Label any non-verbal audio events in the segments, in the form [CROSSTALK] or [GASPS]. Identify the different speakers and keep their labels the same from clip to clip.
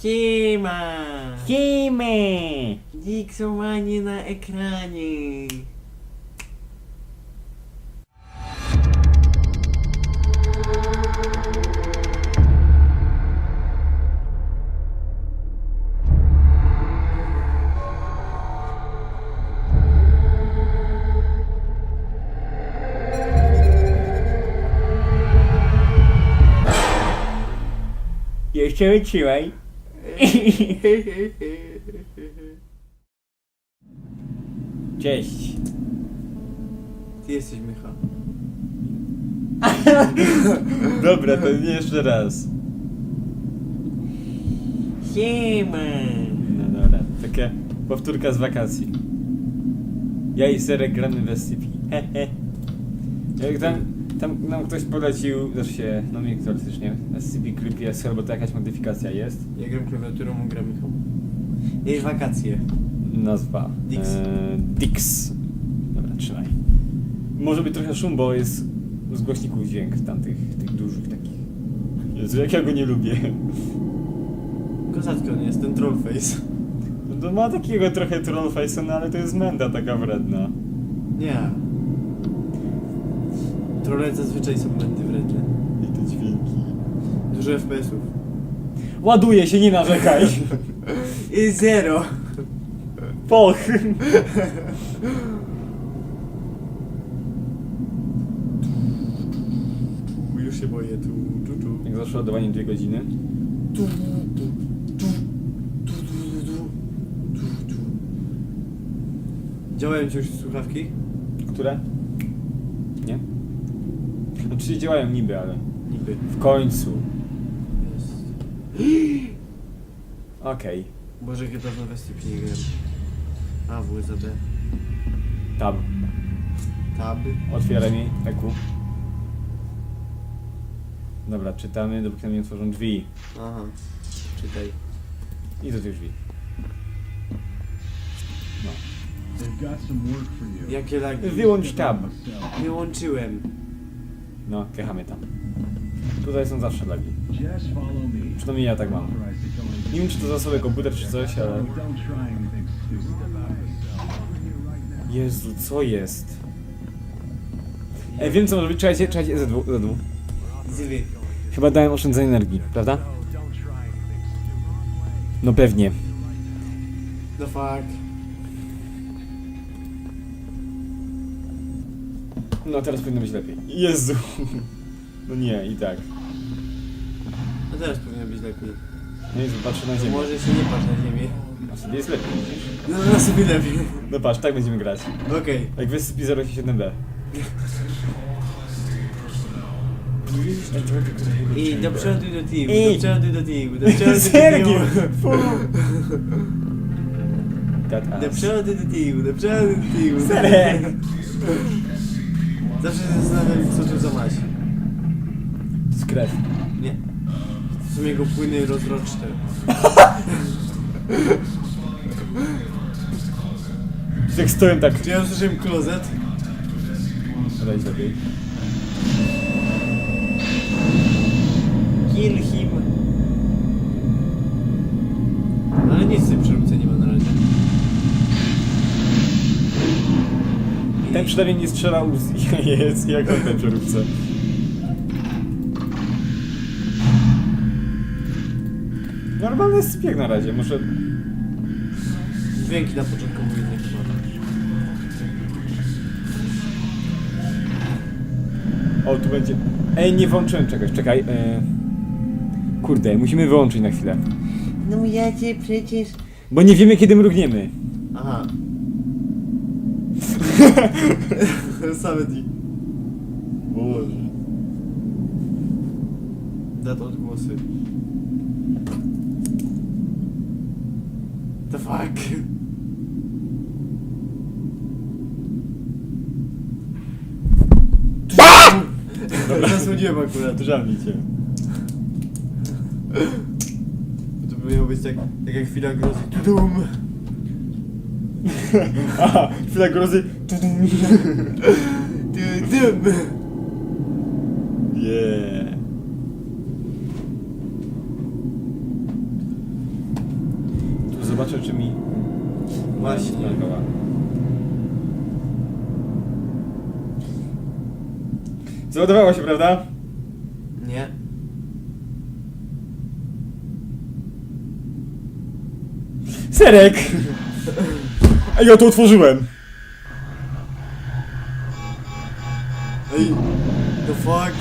Speaker 1: Siema!
Speaker 2: Siemy!
Speaker 1: Dixomanie na ekranie.
Speaker 2: Jeszcze wytrzymaj. [LAUGHS] Cześć.
Speaker 1: Ty jesteś Michał. [LAUGHS]
Speaker 2: Dobra, to nie jeszcze raz.
Speaker 1: Siema!
Speaker 2: No dobra, taka powtórka z wakacji. Ja i Serek gramy w SCP. Hehe. Jak tam, tam nam ktoś polecił, znaczy się, no mi teoretycznie, SCP Creepy SL, bo to jakaś modyfikacja jest.
Speaker 1: Ja gram klawiaturą, on gra Michał. Jej wakacje.
Speaker 2: Nazwa.
Speaker 1: Dix.
Speaker 2: E, Dix. Dobra, trzymaj. Może być trochę szum, bo jest z głośników dźwięk tamtych, tych dużych takich. Jezu, jak ja go nie lubię.
Speaker 1: Kozacki on jest, ten trollface.
Speaker 2: No to ma takiego trochę trollface'a, no ale to jest menda taka wredna.
Speaker 1: Nie. Trolle zazwyczaj są błędy wredne.
Speaker 2: I te dźwięki.
Speaker 1: Dużo FPS-ów.
Speaker 2: Ładuje się, nie narzekaj.
Speaker 1: I [LAUGHS] y, zero.
Speaker 2: Poch.
Speaker 1: Już się boję tu. tu, tu.
Speaker 2: Jak zawsze ładowanie 2 godziny.
Speaker 1: Tu, tu, tu. Działają ci już słuchawki?
Speaker 2: Które? Oczywiście działają niby, ale
Speaker 1: Niby.
Speaker 2: w końcu.
Speaker 1: Jest.
Speaker 2: Okej.
Speaker 1: Boże, jak ja dawno w SCP nie grałem. A, WSAD.
Speaker 2: Tab.
Speaker 1: Tab.
Speaker 2: Otwieraj mi, Eku. Dobra, czytamy, dopóki nam nie otworzą drzwi.
Speaker 1: Aha. Czytaj.
Speaker 2: I do tych drzwi. No.
Speaker 3: They've got some work for you.
Speaker 1: Jakie lagi?
Speaker 2: Wyłącz tab.
Speaker 1: Wyłączyłem.
Speaker 2: No, kiechamy tam. Tutaj są zawsze lagi. Przynajmniej ja tak mam. Nie wiem, czy to zasoby komputer, czy coś, ale... Jezu, co jest? Ej, wiem co może być, czekajcie, czekajcie, Z2, Z2.
Speaker 1: Zwy.
Speaker 2: Chyba dałem oszczędzenie energii, prawda? No pewnie.
Speaker 1: The fuck.
Speaker 2: No teraz powinno być lepiej. Jezu. No nie, i tak.
Speaker 1: No teraz powinno być lepiej.
Speaker 2: No Jezu, patrzę na ziemię.
Speaker 1: może się nie patrz na ziemię.
Speaker 2: A sobie jest lepiej.
Speaker 1: No na sobie lepiej.
Speaker 2: No patrz, tak będziemy grać.
Speaker 1: Okej.
Speaker 2: Jak w SCP-087B.
Speaker 1: I do przodu do tyłu,
Speaker 2: I-
Speaker 1: do przodu do tyłu, do przodu do.
Speaker 2: That
Speaker 1: Do
Speaker 2: ass.
Speaker 1: przodu do tyłu, do przodu do.
Speaker 2: Serek!
Speaker 1: Zawsze się zastanawiam, co tu za maś.
Speaker 2: To jest krew.
Speaker 1: Nie. To są jego płyny rozroczne.
Speaker 2: Jak stoją tak...
Speaker 1: Czy ja usłyszałem klozet?
Speaker 2: Wejdź lepiej.
Speaker 1: Kill him. Ale tej przeróbce nie ma na razie.
Speaker 2: Ten przynajmniej nie strzelał z... [LAUGHS] Jest, jak on ten przeróbce. Normalny jest spieg na razie, muszę...
Speaker 1: Dźwięki na początku były inne chyba.
Speaker 2: O, tu będzie... Ej, nie włączyłem czegoś, czekaj. E... Kurde, musimy wyłączyć na chwilę.
Speaker 1: No ja cię przecież...
Speaker 2: Bo nie wiemy, kiedy mrugniemy.
Speaker 1: Aha. Samedi.
Speaker 2: Bože.
Speaker 1: Dát odgłosy. The fuck? Dobra. Zasłoniłem akurat. To powinno być tak, taka chwila grozy. Dum! [LAUGHS]
Speaker 2: Aha, chwila grozy. Yeah. Zobaczę, czy mi
Speaker 1: Właśnie.
Speaker 2: Załadowała się, prawda?
Speaker 1: Nie.
Speaker 2: Serek! A ja to otworzyłem!
Speaker 1: Ej, the fuck?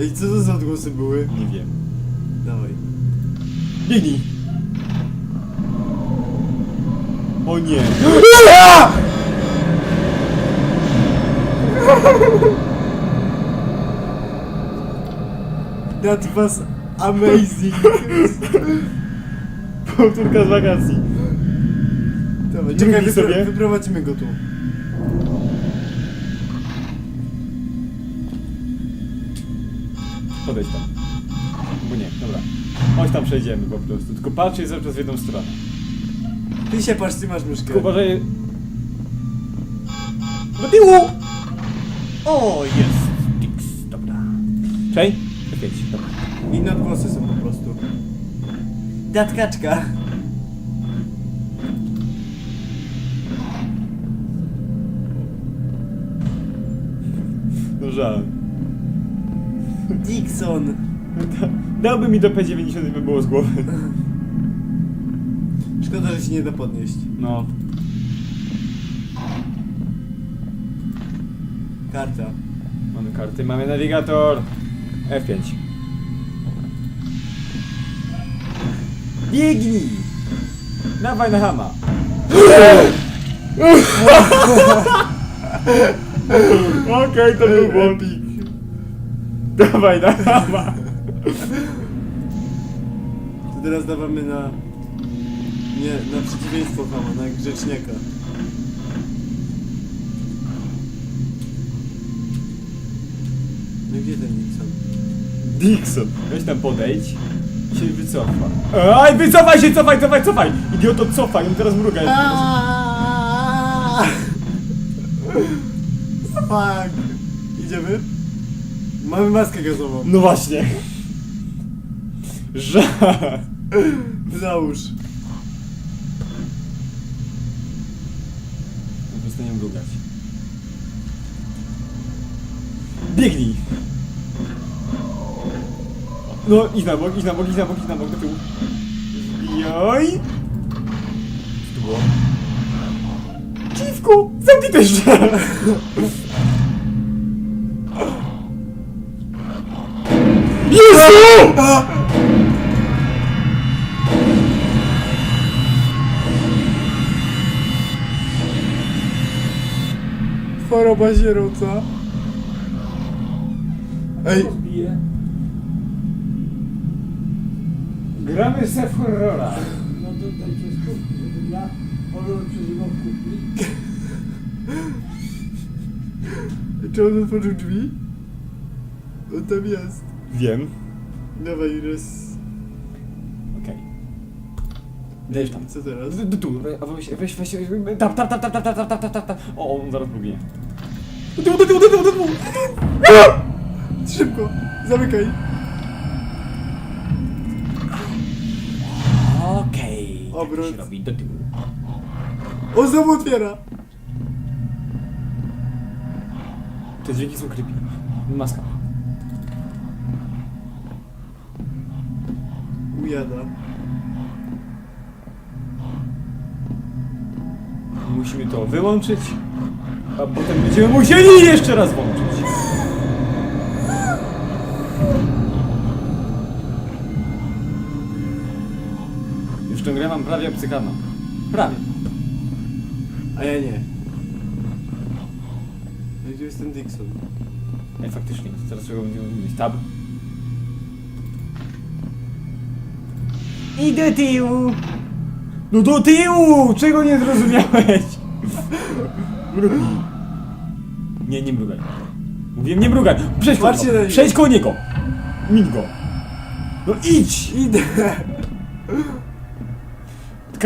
Speaker 1: Ej, co to za odgłosy były?
Speaker 2: Nie wiem.
Speaker 1: Dawaj.
Speaker 2: Biegnij! O nie!
Speaker 1: That was amazing. [LAUGHS]
Speaker 2: Powtórka z wakacji.
Speaker 1: Dawaj,
Speaker 2: Drugi
Speaker 1: czekaj, wypro-
Speaker 2: sobie.
Speaker 1: wyprowadzimy go tu.
Speaker 2: Podejdź tam. Bo nie, dobra. Chodź tam przejdziemy po prostu. Tylko patrzcie cały czas w jedną stronę.
Speaker 1: Ty się patrz, ty masz myszkę.
Speaker 2: Tylko uważaj... Do tyłu! O, jest! Tix, dobra. Czej? Czekaj, dobra.
Speaker 1: Inne odgłosy są po prostu. Datkaczka.
Speaker 2: No żal.
Speaker 1: Dixon.
Speaker 2: Da- Dałby mi do P90 i by było z głowy.
Speaker 1: Szkoda, że się nie da podnieść.
Speaker 2: No.
Speaker 1: Karta.
Speaker 2: Mamy karty, mamy nawigator. F5. Biegnij! Dawaj na hama. Okej, to był błąd. Dawaj na hama.
Speaker 1: To teraz dawamy na... Nie, na przeciwieństwo Hama, na grzeczniaka. No gdzie ten Dixon?
Speaker 2: Dixon. Weź tam podejdź. Się wycofa. Aj, wycofaj się, cofaj, cofaj, cofaj! Idioto, cofaj, on teraz mruga.
Speaker 1: Aaaa! Fuck! Idziemy? Mamy maskę gazową.
Speaker 2: No właśnie. Żart.
Speaker 1: Załóż.
Speaker 2: No przestanie mrugać. Biegnij! No, idź na bok, idź na bok, idź na bok, idź na bok, do tyłu. Zbijaj! Co to było? Dziwku! Zamknij też! Jezu!
Speaker 1: Choroba sierota. Ej,
Speaker 2: Gramy se w horrora.
Speaker 4: No to dajcie spokój, żebym ja horror przeżywał w kuchni.
Speaker 1: czy on otworzył drzwi? On tam jest.
Speaker 2: Wiem.
Speaker 1: Dawaj, raz.
Speaker 2: Okej. Dajesz tam.
Speaker 1: Co teraz?
Speaker 2: Tu, tu, tu, weź, weź, weź, weź, tap, tap, tap, tap, tap, tap, tap, tap, tap, tap. O, on zaraz próbuje. Do tyłu, do tyłu, do tyłu, do tyłu!
Speaker 1: Szybko, zamykaj. Obrót.
Speaker 2: się robi, do tyłu.
Speaker 1: On znowu otwiera.
Speaker 2: Te dźwięki są creepy. Maska.
Speaker 1: Ujada.
Speaker 2: Musimy to wyłączyć, a potem będziemy musieli jeszcze raz włączyć. Tę grę mam prawie obcykaną. Prawie.
Speaker 1: A ja nie. No i gdzie jest ten Dixon?
Speaker 2: Ej, faktycznie, teraz czego będziemy mieć? Tab. I do tyłu! No do tyłu! Czego nie zrozumiałeś? Mrugnij. Nie, nie mrugaj. Mówiłem nie mrugaj! Przejdź koło
Speaker 1: Patrzcie na
Speaker 2: niego!
Speaker 1: niego.
Speaker 2: Przejdź koło niego! Min go! No idź!
Speaker 1: Idę.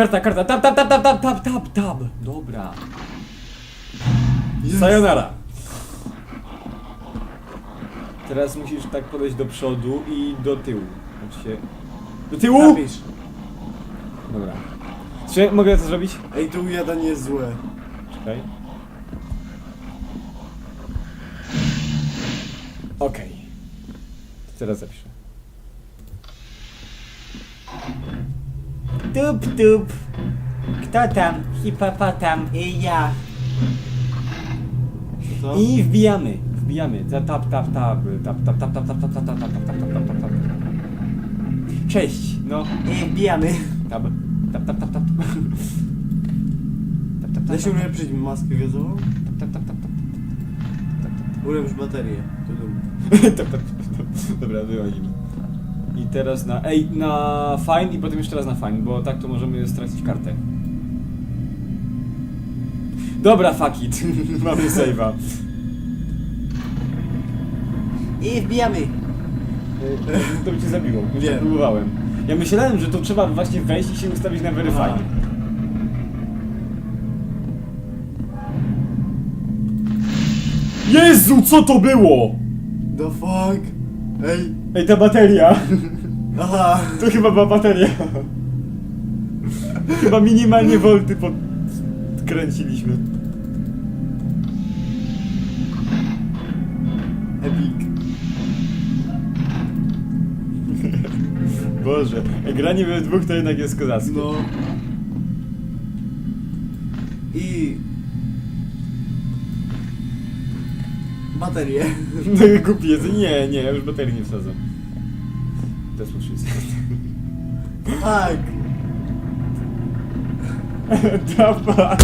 Speaker 2: Karta, karta, tap, tap, tap, tap, tap, tap, tap, tap. Dobra. Sayonara. Teraz musisz tak podejść do przodu i do tyłu. Znaczy się... Do tyłu!
Speaker 1: Napisz.
Speaker 2: Dobra. Czy mogę to zrobić?
Speaker 1: Ej, to ujadanie jest złe.
Speaker 2: Czekaj. Okej. To Teraz zapiszę.
Speaker 5: Dup, dup. Kto tam? Hipopotam i ja.
Speaker 1: Co?
Speaker 2: I wbijamy. Wbijamy. Tap, tap, tap, tap, tap, tap, tap, tap, tap, tap, tap, tap, tap, tap, tap, tap, tap, tap. Cześć. No.
Speaker 5: I wbijamy.
Speaker 2: Tap, tap, tap, tap, tap. Tap, tap, tap,
Speaker 1: się
Speaker 2: tap,
Speaker 1: ulepszyć maskę gazową?
Speaker 2: tap, tap, tap, tap,
Speaker 1: Ulepsz baterię. To dum.
Speaker 2: tap, tap, tap, tap. Dobra, wychodzimy. I teraz na... Ej, na fine i potem jeszcze raz na fine, bo tak to możemy stracić kartę. Dobra, fuck it. [LAUGHS] Mamy save'a.
Speaker 5: I wbijamy. [LAUGHS]
Speaker 2: To by cię zabiło. Już
Speaker 1: Wiem.
Speaker 2: tak próbowałem. Ja myślałem, że to trzeba właśnie wejść i się ustawić na verify.
Speaker 1: Aha.
Speaker 2: Jezu, co to było?
Speaker 1: The fuck? Ej.
Speaker 2: Ej, ta bateria. [LAUGHS]
Speaker 1: Aha.
Speaker 2: To chyba była bateria. Chyba minimalnie volty podkręciliśmy.
Speaker 1: Epic. [LAUGHS]
Speaker 2: Boże, jak granie we dwóch to jednak jest kozackie.
Speaker 1: No. I... Baterię.
Speaker 2: No i głupi jest. Nie, nie, ja już baterii nie wsadzam. Jest wszystko.
Speaker 1: Tak.
Speaker 2: Dawaj.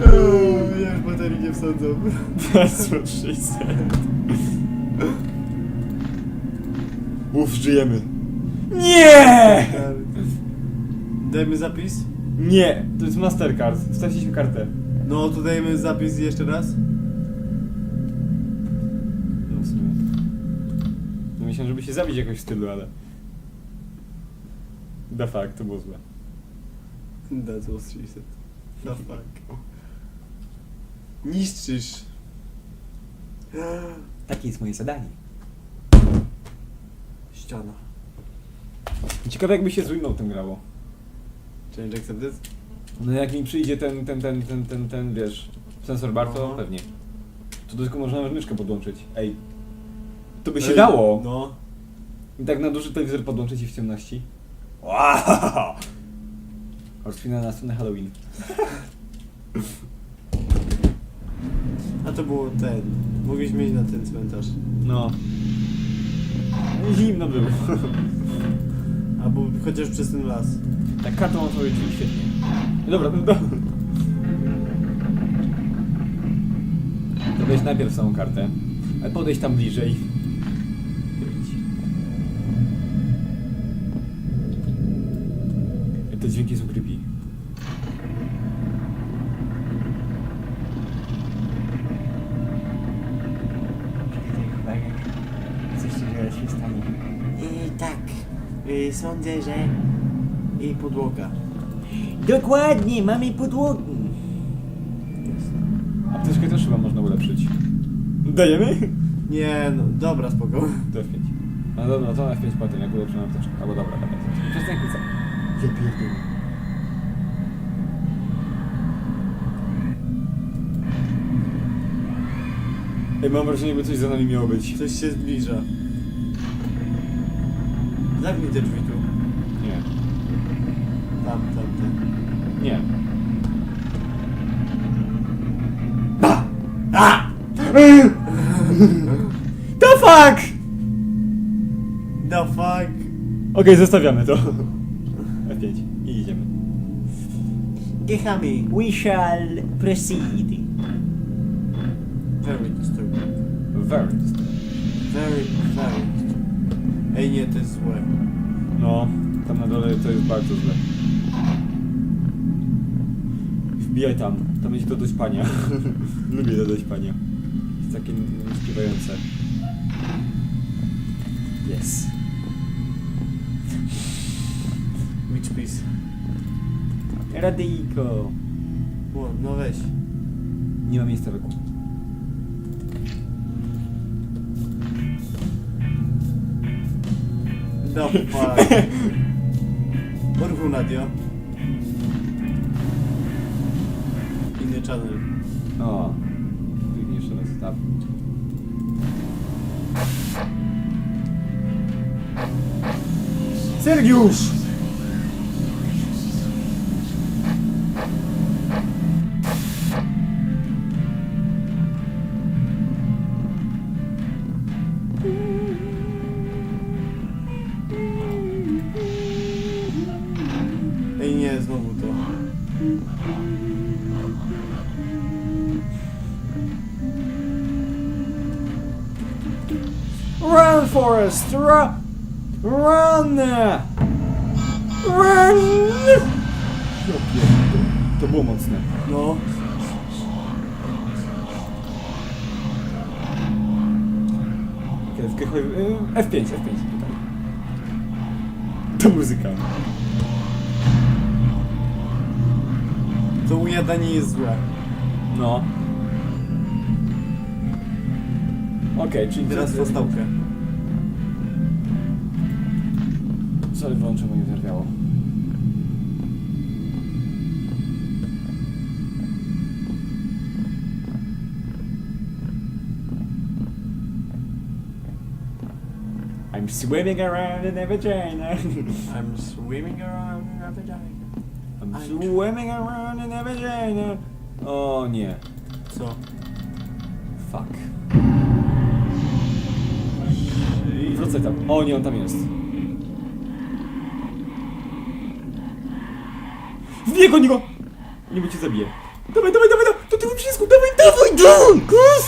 Speaker 1: Eee, Ja już baterii nie wsadzam.
Speaker 2: She said. Uff, żyjemy. Nie!
Speaker 1: Dajmy zapis?
Speaker 2: Nie, to jest Mastercard. Straciliśmy kartę.
Speaker 1: No to dajmy zapis jeszcze raz.
Speaker 2: No w sumie. No myślałem, żeby się zabić jakoś w stylu, ale... Da fuck, to było złe.
Speaker 1: That's what she said. The fuck. Niszczysz.
Speaker 5: Takie jest moje zadanie.
Speaker 1: Ściana.
Speaker 2: Ciekawe jakby się z Windowsem grało.
Speaker 1: Change accepted?
Speaker 2: No jak mi przyjdzie ten, ten, ten, ten, ten, ten, wiesz, sensor bar, to
Speaker 1: No.
Speaker 2: pewnie. To tylko można myszkę podłączyć. Ej. To by się
Speaker 1: Ej,
Speaker 2: dało.
Speaker 1: No.
Speaker 2: I tak na duży telewizor podłączyć i w ciemności. Wow! Nas na Halloween.
Speaker 1: A to było ten. Mogliśmy iść na ten cmentarz.
Speaker 2: No. Zimno było. [LAUGHS]
Speaker 1: Albo chociaż przez ten las.
Speaker 2: Tak kartą drzwi, świetnie. Dobra, no dobra. To weź najpierw samą kartę, ale podejść tam bliżej. Te dźwięki są creepy.
Speaker 5: Coś się stanie.
Speaker 1: I tak. Y, sądzę, że... I podłoga.
Speaker 5: Dokładnie, mamy podłogę.
Speaker 2: Apteczkę też chyba można ulepszyć. Dajemy?
Speaker 1: Nie, no dobra, spoko.
Speaker 2: To F5. No dobra, to F5 potem, jak ulepszymy apteczkę. Albo dobra, dobra. Przestań kłócać. Ja pierdolę. Ej, mam wrażenie, jakby coś za nami miało być.
Speaker 1: Coś się zbliża. Zamknij te drzwi tu.
Speaker 2: Nie.
Speaker 1: Tam, tam, tam.
Speaker 2: Nie. The fuck!
Speaker 1: The fuck?
Speaker 2: Okej, zostawiamy to. F5 i idziemy.
Speaker 5: Kichamy. We shall proceed.
Speaker 1: Very stupid.
Speaker 2: Very.
Speaker 1: Very, very. Ej, nie, to jest złe.
Speaker 2: No, tam na dole to jest bardzo źle. Wbijaj tam, tam będzie to do spania. [LAUGHS] Lubię to do spania. Jest takie śpiewające. Yes.
Speaker 1: Which piece?
Speaker 5: Radyjko.
Speaker 1: O, no weź.
Speaker 2: Nie ma miejsca w eku.
Speaker 1: The fuck? [LAUGHS] Uruchom channel.
Speaker 2: O. Kliknij jeszcze raz. Tab. Sergiusz!
Speaker 1: Ej nie, znowu to.
Speaker 2: Run, Forest! Run! Run! Run! Ja pierdolę. To było mocne.
Speaker 1: No.
Speaker 2: Kiedy w F5, F5 tutaj. To muzyka.
Speaker 1: To ujadanie jest złe.
Speaker 2: No. Okej, czyli
Speaker 1: Teraz
Speaker 2: to-
Speaker 1: postałkę.
Speaker 2: Sorry, wyłączę, bo zerwiało. I'm swimming around in a vagina. [LAUGHS]
Speaker 1: I'm swimming around in a vagina.
Speaker 2: I'm
Speaker 1: I'm
Speaker 2: swimming around in a vagina. O nie.
Speaker 1: Co?
Speaker 2: Fuck. Wracaj tam. O nie, on tam jest. Wbij go, niego! Nie bo cię zabije. Dawaj, dawaj, dawaj, dawaj! Do tego przycisku, dawaj, dawaj, dawaj! Kus!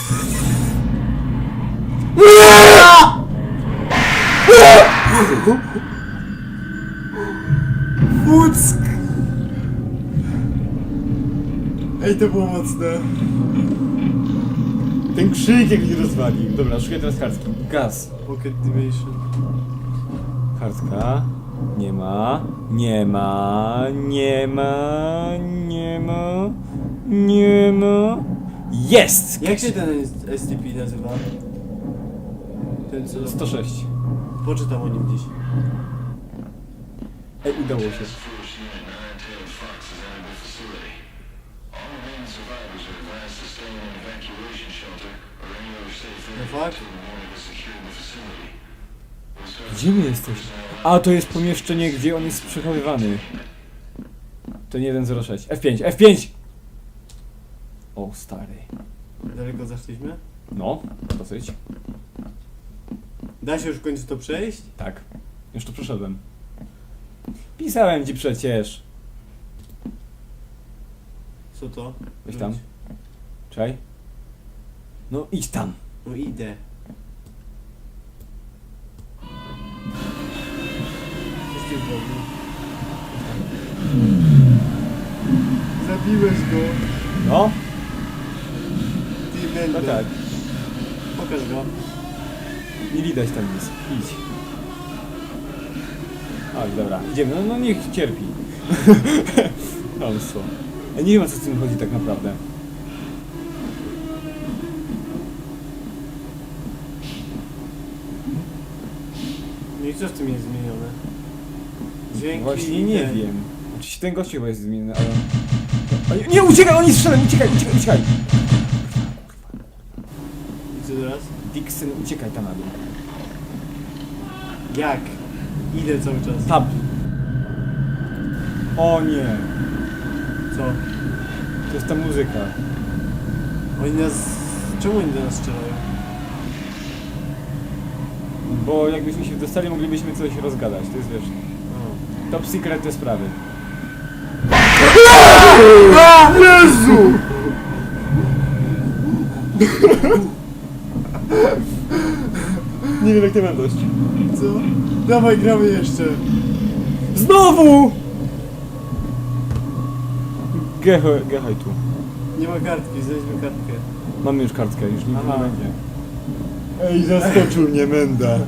Speaker 1: Fuck! Ej, to było mocne.
Speaker 2: Ten krzyk jak mnie rozwalił. Dobra, szuję teraz kartki. Gaz.
Speaker 1: Pocket Dimension.
Speaker 2: Kartka. Nie ma. Nie ma. Nie ma. Nie ma. Nie ma. Jest!
Speaker 1: Jak się ten STP nazywa? Ten co...
Speaker 2: 106.
Speaker 1: Poczytam o nim dziś.
Speaker 2: Ej, udało się.
Speaker 6: Force Unit 9 Tailed Fox has entered the facility. All remaining survivors are advised to stay in an evacuation shelter or any other safe
Speaker 1: The
Speaker 6: area
Speaker 1: fuck?
Speaker 2: Gdzie my jesteśmy? A, to jest pomieszczenie, gdzie on jest przechowywany. To nie 106. F5, F5! O, stary.
Speaker 1: Daleko zaszliśmy?
Speaker 2: No, dosyć.
Speaker 1: Da się już w końcu to przejść?
Speaker 2: Tak. Już tu przeszedłem. Pisałem ci przecież.
Speaker 1: Co to?
Speaker 2: Weź tam. Czekaj. No idź tam.
Speaker 1: No idę. Zabiłeś go.
Speaker 2: No,
Speaker 1: Ty
Speaker 2: no tak.
Speaker 1: Pokaż go.
Speaker 2: Nie widać tam nic. Idź. Oj, dobra, idziemy. No, no niech cierpi. [LAUGHS] Chamstwo. Ja nie wiem o co z tym chodzi tak naprawdę.
Speaker 1: No i co w tym jest zmienione? Dźwięki
Speaker 2: Właśnie nie
Speaker 1: ten.
Speaker 2: wiem. Oczywiście ten gość chyba jest zmieniony, ale... ale... Nie, uciekaj, oni strzelają, uciekaj, uciekaj, uciekaj!
Speaker 1: I co teraz?
Speaker 2: Dixon, uciekaj tam na dół.
Speaker 1: Jak? Idę cały czas.
Speaker 2: Tab. O nie,
Speaker 1: Co?
Speaker 2: to jest ta muzyka.
Speaker 1: Oni nas... Czemu oni do nas strzelają?
Speaker 2: Bo jakbyśmy się dostali, moglibyśmy coś rozgadać, to jest wiesz... Top secret te sprawy.
Speaker 1: Jezu!
Speaker 2: Nie wiem jak nie mam dość.
Speaker 1: Co? Dawaj, gramy jeszcze.
Speaker 2: Znowu! Gehoj tu.
Speaker 1: Nie ma kartki, znajdźmy kartkę.
Speaker 2: Mamy już kartkę, już
Speaker 1: Aha.
Speaker 2: nie będzie. Ej, zaskoczył mnie Menda. [LAUGHS]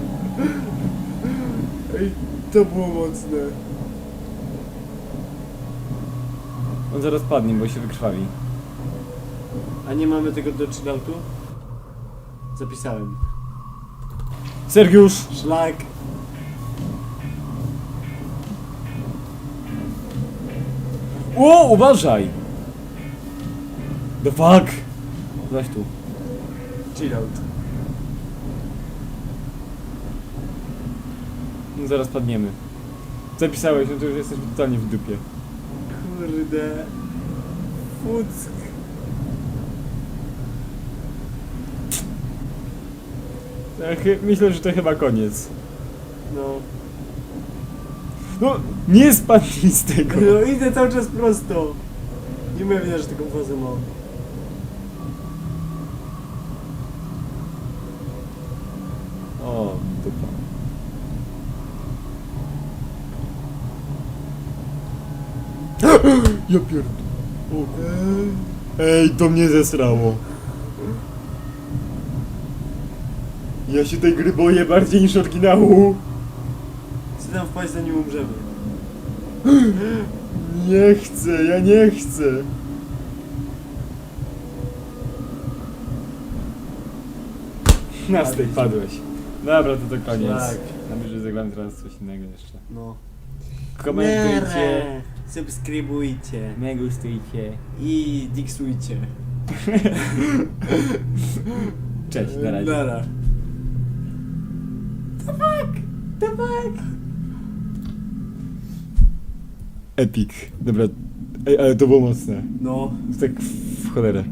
Speaker 1: Ej, to było mocne.
Speaker 2: On zaraz padnie, bo się wykrwawi.
Speaker 1: A nie mamy tego do cheatoutu? Zapisałem.
Speaker 2: Sergiusz!
Speaker 1: Szlak!
Speaker 2: O, uważaj! The fuck! Zaś tu.
Speaker 1: Chillout.
Speaker 2: No zaraz padniemy. Zapisałeś, no to już jesteśmy totalnie w dupie.
Speaker 1: Kurde. Fuck.
Speaker 2: Myślę, że to chyba koniec.
Speaker 1: No.
Speaker 2: No, nie spadnij z tego!
Speaker 1: No idę cały czas prosto. Nie wina, że taką fazę mam.
Speaker 2: O, dupa. Ja pierd... O kur- Ej, to mnie zesrało. Ja się tej gry boję bardziej niż oryginału.
Speaker 1: Chcę tam wpaść zanim umrzemy. [GASPS]
Speaker 2: Nie chcę, ja nie chcę. Na z tej padłeś. Dobra, to to koniec.
Speaker 1: Tak.
Speaker 2: Na że zagram teraz coś innego jeszcze.
Speaker 1: No.
Speaker 2: Komentujcie,
Speaker 1: Subskrybujcie.
Speaker 2: megustujcie.
Speaker 1: I diksujcie. [LAUGHS]
Speaker 2: Cześć, na razie.
Speaker 1: Nara.
Speaker 2: Epic. Dobra. Ej, ale to było mocne.
Speaker 1: No.
Speaker 2: Tak w cholerę.